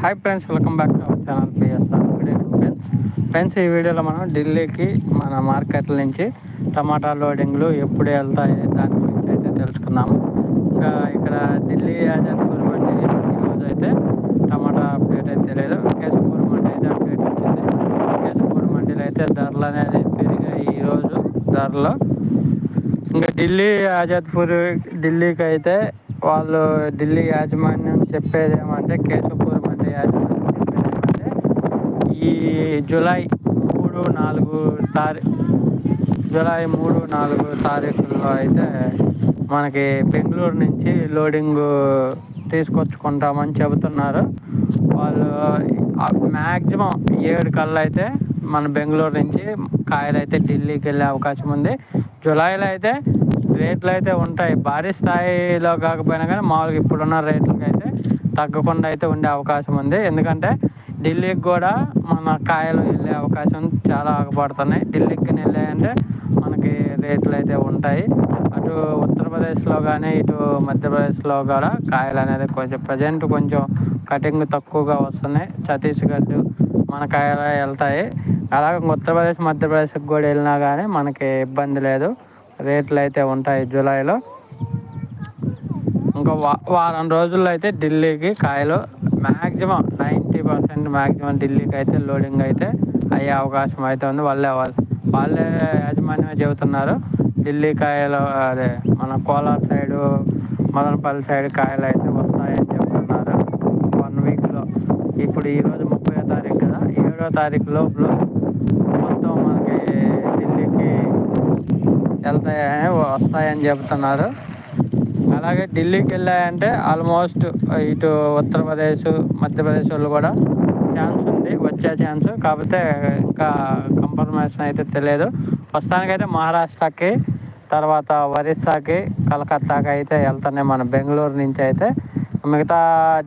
Hi friends welcome back to our channel PSR good evening friends friends ఈ వీడియోలో మనం ఢిల్లీకి మన మార్కెట్ల నుంచి టమాటా లోడింగ్లు ఎప్పుడు వెళ్తాయి దాని గురించి అయితే తెలుసుకుందాము. ఇంకా ఇక్కడ ఢిల్లీ ఆజాద్పూర్ అంటే ఈరోజు అయితే టమాటా అప్డేట్ అయితే తెలియదు కేశపూర్ మండి అయితే అప్డేట్ వచ్చింది. కేశపూర్ మండీలో అయితే ధరలు అనేది పెరిగాయి ఈరోజు ధరలు. ఇంకా ఢిల్లీ ఆజాద్పూర్ ఢిల్లీకి అయితే వాళ్ళు ఢిల్లీ యాజమాన్యం చెప్పేది ఏమంటే కేశపూర్ మంది యాజమాన్యం చెప్పేది ఏమంటే ఈ జూలై మూడు నాలుగు తారీ జూలై మూడు నాలుగు తారీఖుల్లో అయితే మనకి బెంగళూరు నుంచి లోడింగ్ తీసుకొచ్చుకుంటామని చెబుతున్నారు. వాళ్ళు మ్యాక్సిమం ఏడు కల్లా అయితే మన బెంగళూరు నుంచి కాయలు అయితే ఢిల్లీకి వెళ్ళే అవకాశం ఉంది. జూలైలో అయితే రేట్లు అయితే ఉంటాయి. భారీ స్థాయిలో కాకపోయినా కానీ మామూలుగా ఇప్పుడున్న రేట్లకి అయితే తగ్గకుండా అయితే ఉండే అవకాశం ఉంది. ఎందుకంటే ఢిల్లీకి కూడా మన కాయలు వెళ్ళే అవకాశం చాలా ఆగపడుతున్నాయి ఢిల్లీకి వెళ్ళాయంటే మనకి రేట్లు అయితే ఉంటాయి. అటు ఉత్తరప్రదేశ్లో కానీ ఇటు మధ్యప్రదేశ్లో కూడా కాయలు అనేది కొంచెం ప్రజెంట్ కొంచెం కటింగ్ తక్కువగా వస్తున్నాయి. ఛత్తీస్గఢ్ మన కాయలు వెళ్తాయి. అలాగే ఉత్తరప్రదేశ్ మధ్యప్రదేశ్కి కూడా వెళ్ళినా కానీ మనకి ఇబ్బంది లేదు. రేట్లు అయితే ఉంటాయి జూలైలో. ఇంకా వా వారం రోజుల్లో అయితే ఢిల్లీకి కాయలు మ్యాక్సిమం ఫిఫ్టీ పర్సెంట్ మ్యాక్సిమం ఢిల్లీకి అయితే లోడింగ్ అయితే అయ్యే అవకాశం అయితే ఉంది. వాళ్ళే వాళ్ళు వాళ్ళే యాజమాన్యమే చెబుతున్నారు. ఢిల్లీ కాయలు అదే మన కోలార్ సైడు మదనపల్లి సైడ్ కాయలు అయితే వస్తాయని చెప్తున్నారు. వన్ వీక్లో. ఇప్పుడు ఈరోజు ముప్పై తారీఖు కదా. ఏడో తారీఖు లోపల మొత్తం మనకి ఢిల్లీకి వెళ్తాయని వస్తాయని చెబుతున్నారు. అలాగే ఢిల్లీకి వెళ్ళాయంటే ఆల్మోస్ట్ ఇటు ఉత్తరప్రదేశ్ మధ్యప్రదేశ్ వాళ్ళు కూడా ఛాన్స్ ఉంది వచ్చే ఛాన్స్ కాకపోతే ఇంకా కన్ఫర్మేషన్ అయితే తెలియదు. ప్రస్తుతానికైతే మహారాష్ట్రకి తర్వాత ఒరిస్సాకి కలకత్తాకి అయితే వెళ్తున్నాయి మన బెంగళూరు నుంచి అయితే. మిగతా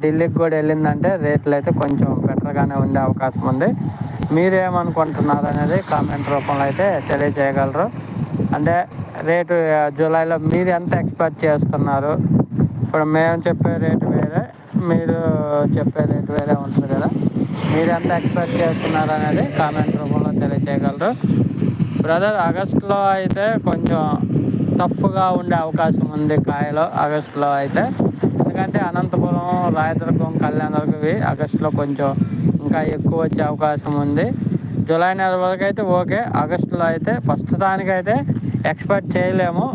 ఢిల్లీకి కూడా వెళ్ళిందంటే రేట్లు అయితే కొంచెం బెటర్గానే ఉండే అవకాశం ఉంది. మీరేమనుకుంటున్నారు అనేది కామెంట్ రూపంలో అయితే తెలియజేయగలరు. అంటే రేటు జూలైలో మీరు ఎంత ఎక్స్పెక్ట్ చేస్తున్నారు? ఇప్పుడు మేము చెప్పే రేటు వేరే మీరు చెప్పే రేటు వేరే ఉంటుంది కదా. మీరు ఎంత ఎక్స్పెక్ట్ చేస్తున్నారు అనేది కామెంట్ రూపంలో తెలియచేయగలరు. బ్రదర్ ఆగస్టులో అయితే కొంచెం టఫ్గా ఉండే అవకాశం ఉంది కాయలు ఆగస్టులో అయితే. ఎందుకంటే అనంతపురం రాయదుర్గం కళ్యాణదుర్గవి ఆగస్టులో కొంచెం ఇంకా ఎక్కువ వచ్చే అవకాశం ఉంది. జూలై నెల వరకు అయితే ఓకే ఆగస్టులో అయితే ప్రస్తుతానికైతే ఎక్స్పెక్ట్ చేయలేము.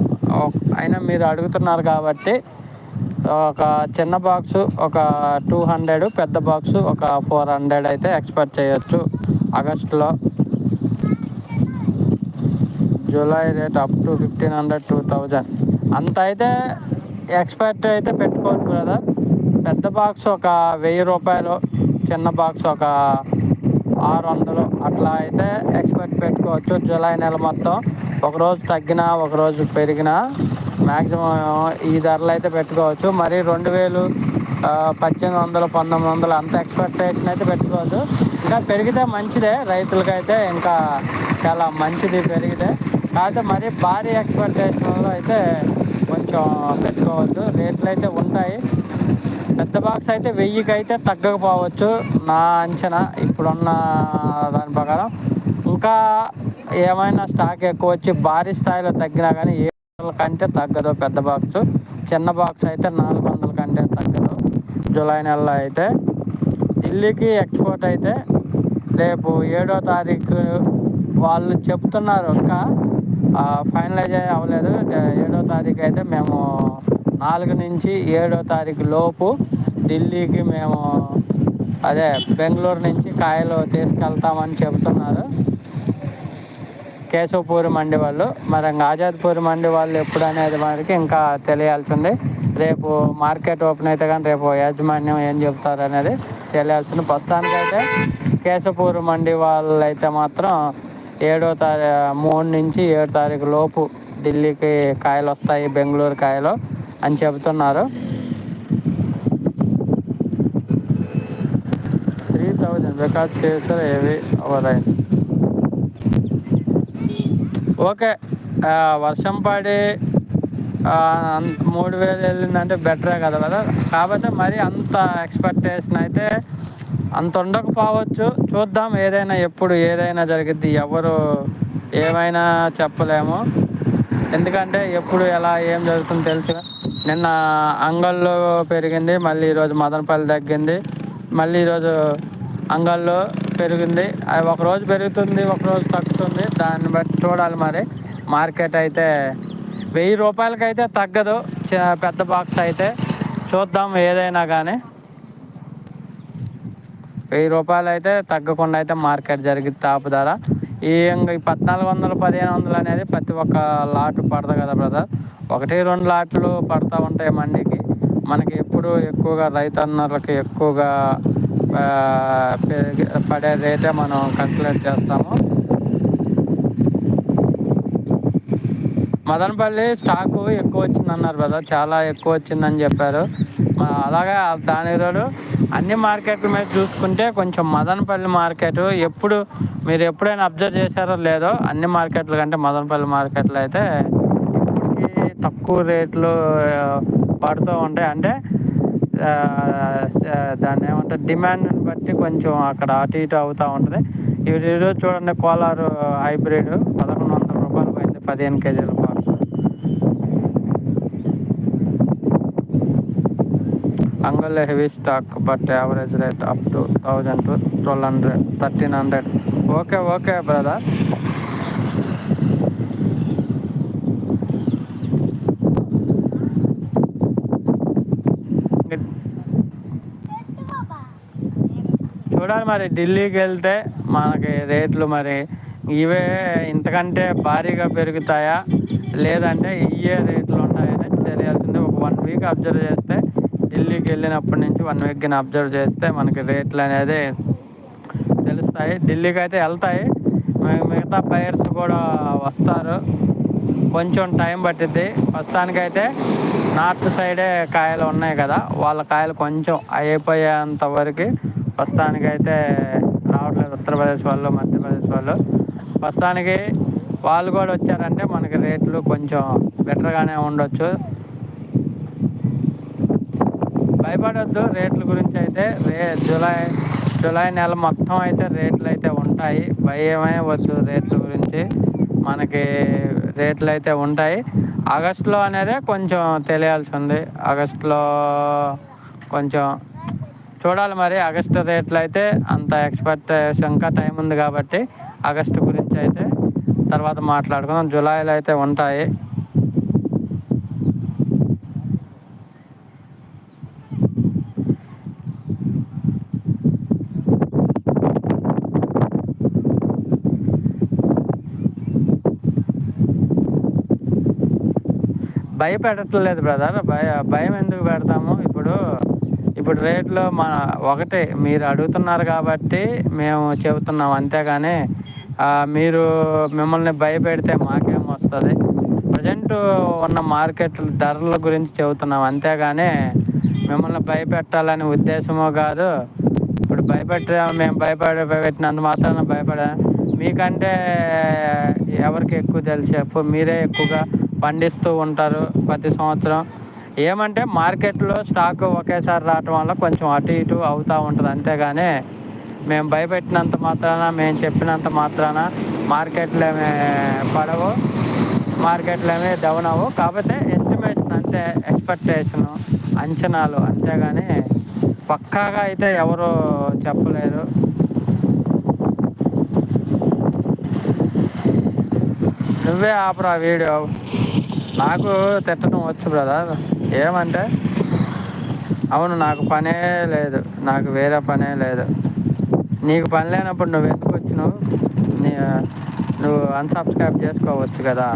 అయినా మీరు అడుగుతున్నారు కాబట్టి ఒక చిన్న బాక్సు ఒక టూ హండ్రెడ్ పెద్ద బాక్సు ఒక ఫోర్ హండ్రెడ్ అయితే ఎక్స్పెక్ట్ చేయొచ్చు ఆగస్టులో. July rate up to fifteen hundred two thousand. అంత అయితే ఎక్స్పెక్ట్ అయితే పెట్టుకోవచ్చు బ్రదర్ పెద్ద బాక్స్ ఒక వెయ్యి రూపాయలు చిన్న బాక్స్ ఒక ఆరు వందలు. అట్లా అయితే ఎక్స్పెక్ట్ పెట్టుకోవచ్చు. జూలై నెల మొత్తం ఒకరోజు తగ్గినా ఒకరోజు పెరిగినా మ్యాక్సిమం ఈ ధరలు అయితే పెట్టుకోవచ్చు. మరి రెండు వేలు పద్దెనిమిది వందలు పంతొమ్మిది వందలు అంత ఎక్స్పెక్టేషన్ అయితే పెట్టుకోవచ్చు ఇంకా పెరిగితే మంచిదే. రైతులకైతే ఇంకా చాలా మంచిది పెరిగితే. కాకపోతే మరి భారీ ఎక్స్పెక్టేషన్లో అయితే కొంచెం పెట్టుకోవద్దు. రేట్లు అయితే ఉంటాయి. పెద్ద బాక్స్ అయితే వెయ్యికి అయితే తగ్గకపోవచ్చు నా అంచనా ఇప్పుడున్న దాని ప్రకారం. ఇంకా ఏమైనా స్టాక్ ఎక్కువ వచ్చి భారీ స్థాయిలో తగ్గినా కానీ ఏ కంటే తగ్గదు పెద్ద బాక్స్ చిన్న బాక్స్ అయితే నాలుగు వందల కంటే తగ్గదు జూలై నెలలో అయితే. ఢిల్లీకి ఎక్స్పోర్ట్ అయితే రేపు ఏడో తారీఖు వాళ్ళు చెప్తున్నారు. ఇంకా ఫైనలైజ్ అవ్వలేదు. ఏడో తారీఖు అయితే మేము నాలుగు నుంచి ఏడో తారీఖు లోపు ఢిల్లీకి మేము అదే బెంగళూరు నుంచి కాయలు తీసుకెళ్తామని చెబుతున్నారు. కేశవపూరి మండి వాళ్ళు. మరి ఆజాద్పూరి మండి వాళ్ళు ఎప్పుడు అనేది మనకి ఇంకా తెలియాల్సింది. రేపు మార్కెట్ ఓపెన్ అయితే కానీ రేపు యాజమాన్యం ఏం చెప్తారు అనేది తెలియాల్సింది. ప్రస్తుతానికైతే కేశవపూరి మండి వాళ్ళు అయితే మాత్రం ఏడో తారీ మూడు నుంచి ఏడు తారీఖు లోపు ఢిల్లీకి కాయలు వస్తాయి బెంగళూరు కాయలు. అని చెబుతున్నారు. త్రీ థౌజండ్ రికార్డ్ చేస్తారు ఏవి? Over okay. వర్షం పడి మూడు వేలు వెళ్ళిందంటే బెటరే కదా కదా కాకపోతే మరి అంత ఎక్స్పెక్టేషన్ అయితే అంత ఉండకపోవచ్చు. చూద్దాం ఏదైనా ఎప్పుడు ఏదైనా జరిగిద్ది. ఎవరు ఏమైనా చెప్పలేము. ఎందుకంటే ఎప్పుడు ఎలా ఏం జరుగుతుందో తెలుసు నిన్న అంగల్లో పెరిగింది మళ్ళీ ఈరోజు మదనపల్లి తగ్గింది మళ్ళీ ఈరోజు అంగల్లో పెరిగింది. అది ఒకరోజు పెరుగుతుంది ఒకరోజు తగ్గుతుంది. దాన్ని బట్టి చూడాలి మరి. మార్కెట్ అయితే వెయ్యి రూపాయలకైతే తగ్గదు. చ- పెద్ద బాక్స్ అయితే చూద్దాం ఏదైనా కానీ వెయ్యి రూపాయలు అయితే తగ్గకుండా అయితే మార్కెట్ జరిగింది తాపు ధర. ఈ ఇంక ఈ పద్నాలుగు వందలు పదిహేను వందలు అనేది ప్రతి ఒక్క లాట్ పడదు కదా బ్రదర్. ఒకటి రెండు లాట్లు పడతా ఉంటాయి మండికి. మనకి ఎప్పుడు ఎక్కువగా రైతన్నలకి ఎక్కువగా పడే రేటే మనం కన్సిడర్ చేస్తాము. మదనపల్లి స్టాకు ఎక్కువ వచ్చింది అన్నారు కదా చాలా ఎక్కువ వచ్చిందని చెప్పారు. అలాగే దాని రోజు అన్ని మార్కెట్ల మీద చూసుకుంటే కొంచెం మదనపల్లి మార్కెట్ ఎప్పుడు మీరు ఎప్పుడైనా అబ్జర్వ్ చేశారో లేదో అన్ని మార్కెట్ల కంటే మదనపల్లి మార్కెట్లో అయితే తక్కువ రేట్లు పడుతూ ఉంటాయి. అంటే దాన్ని ఏమంటారు డిమాండ్ని బట్టి కొంచెం అక్కడ అటు ఇటు అవుతూ ఉంటుంది. ఈ ఈరోజు చూడండి కోలారు హైబ్రిడ్ పదకొండు వందల రూపాయలు పోయింది పదిహేను కేజీల box అంగల్ heavy stock but average rate up to thousand to twelve hundred thirteen hundred. Okay okay brother. చూడాలి మరి ఢిల్లీకి వెళ్తే మనకి రేట్లు మరి ఇవే ఇంతకంటే భారీగా పెరుగుతాయా? లేదంటే ఇయే రేట్లు ఉంటాయని తెలియాల్సింది. ఒక వన్ వీక్ అబ్జర్వ్ చేస్తే ఢిల్లీకి వెళ్ళినప్పటి నుంచి వన్ వీక్ అబ్జర్వ్ చేస్తే మనకి రేట్లు అనేది తెలుస్తాయి. ఢిల్లీకి అయితే వెళ్తాయి మిగతా బయర్స్ కూడా వస్తారు. కొంచెం టైం పట్టిద్ది. ప్రస్తుతానికైతే నార్త్ సైడే కాయలు ఉన్నాయి కదా. వాళ్ళ కాయలు కొంచెం అయిపోయేంత వరకు ప్రస్తుతానికైతే రావట్లేదు ఉత్తరప్రదేశ్ వాళ్ళు మధ్యప్రదేశ్ వాళ్ళు. ప్రస్తుతానికి వాళ్ళు కూడా వచ్చారంటే మనకి రేట్లు కొంచెం బెటర్గానే ఉండొచ్చు. భయపడొద్దు రేట్ల గురించి అయితే రే జూలై జూలై నెల మొత్తం అయితే రేట్లు అయితే ఉంటాయి. భయమే వద్దు రేట్ల గురించి. మనకి రేట్లు అయితే ఉంటాయి. ఆగస్టులో అనేది కొంచెం తెలియాల్సి ఉంది. ఆగస్టులో కొంచెం చూడాలి మరి. ఆగస్టు రేట్లు అయితే అంత ఎక్స్పర్ట్ ఇంకా టైం ఉంది కాబట్టి ఆగస్టు గురించి అయితే తర్వాత మాట్లాడుకుందాం. జూలైలో అయితే ఉంటాయి. భయపెట్టట్లేదు బ్రదర్. భయ భయం ఎందుకు పెడతాము? ఇప్పుడు ఇప్పుడు రేట్లు మన ఒకటే మీరు అడుగుతున్నారు కాబట్టి మేము చెబుతున్నాం అంతేగాని మీరు మిమ్మల్ని భయపెడితే మాకేం వస్తుంది? ప్రజెంట్ ఉన్న మార్కెట్ ధరల గురించి చెబుతున్నాం అంతేగాని మిమ్మల్ని భయపెట్టాలనే ఉద్దేశమో కాదు. ఇప్పుడు భయపెట్ట మేము భయపడే భయపెట్టినంత మాత్రాన భయపడే. మీకంటే ఎవరికి ఎక్కువ తెలిసే మీరే ఎక్కువగా పండిస్తూ ఉంటారు ప్రతి సంవత్సరం. ఏమంటే మార్కెట్లో స్టాక్ ఒకేసారి రావటం వల్ల కొంచెం అటు ఇటు అవుతూ ఉంటుంది. అంతేగాని మేము భయపెట్టినంత మాత్రాన మేము చెప్పినంత మాత్రాన మార్కెట్లు ఏమి పడవు మార్కెట్లు ఏమి డౌన్ అవ్వవు. కాకపోతే ఎస్టిమేషన్ అంతే ఎక్స్పెక్టేషను అంచనాలు. అంతేగాని పక్కాగా అయితే ఎవరు చెప్పలేరు నువ్వే ఆపరా వీడియో. నాకు తిట్టడం వచ్చు బ్రదర్ ఏమంటే అవును నాకు పనే లేదు. నాకు వేరే పనే లేదు. నీకు పని లేనప్పుడు నువ్వు ఎందుకు వచ్చినావు? నీ నువ్వు అన్సబ్స్క్రైబ్ చేసుకోవచ్చు కదా.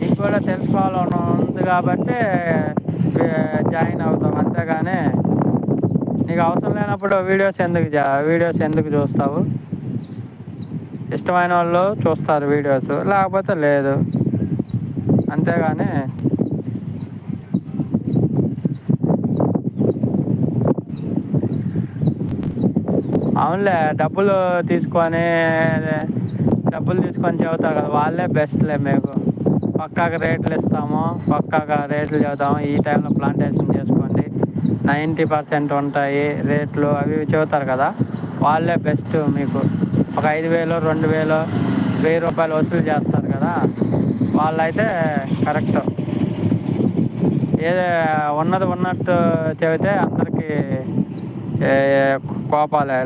నీకు కూడా తెలుసుకోవాలని ఉంది కాబట్టి జాయిన్ అవుతాం. అంతేగాని నీకు అవసరం లేనప్పుడు వీడియోస్ ఎందుకు జా- వీడియోస్ ఎందుకు చూస్తావు? ఇష్టమైన వాళ్ళు చూస్తారు వీడియోస్. లేకపోతే లేదు. అంతేగాని అవునులే డబ్బులు తీసుకొని డబ్బులు తీసుకొని చెబుతారు కదా వాళ్ళే బెస్ట్లే మీకు. పక్కాగా రేట్లు ఇస్తాము పక్కాగా రేట్లు చెబుతాము ఈ టైంలో ప్లాంటేషన్ చేసుకోండి. నైంటీ పర్సెంట్ ఉంటాయి రేట్లు అవి ఇవి చెబుతారు కదా వాళ్ళే బెస్ట్ మీకు. ఒక ఐదు వేలు రెండు వేలు వెయ్యి రూపాయలు వసూలు చేస్తారు కదా. వాళ్ళైతే కరెక్ట్. ఏదో ఉన్నది ఉన్నట్టు చెబితే అందరికీ ఏ, కోపాలే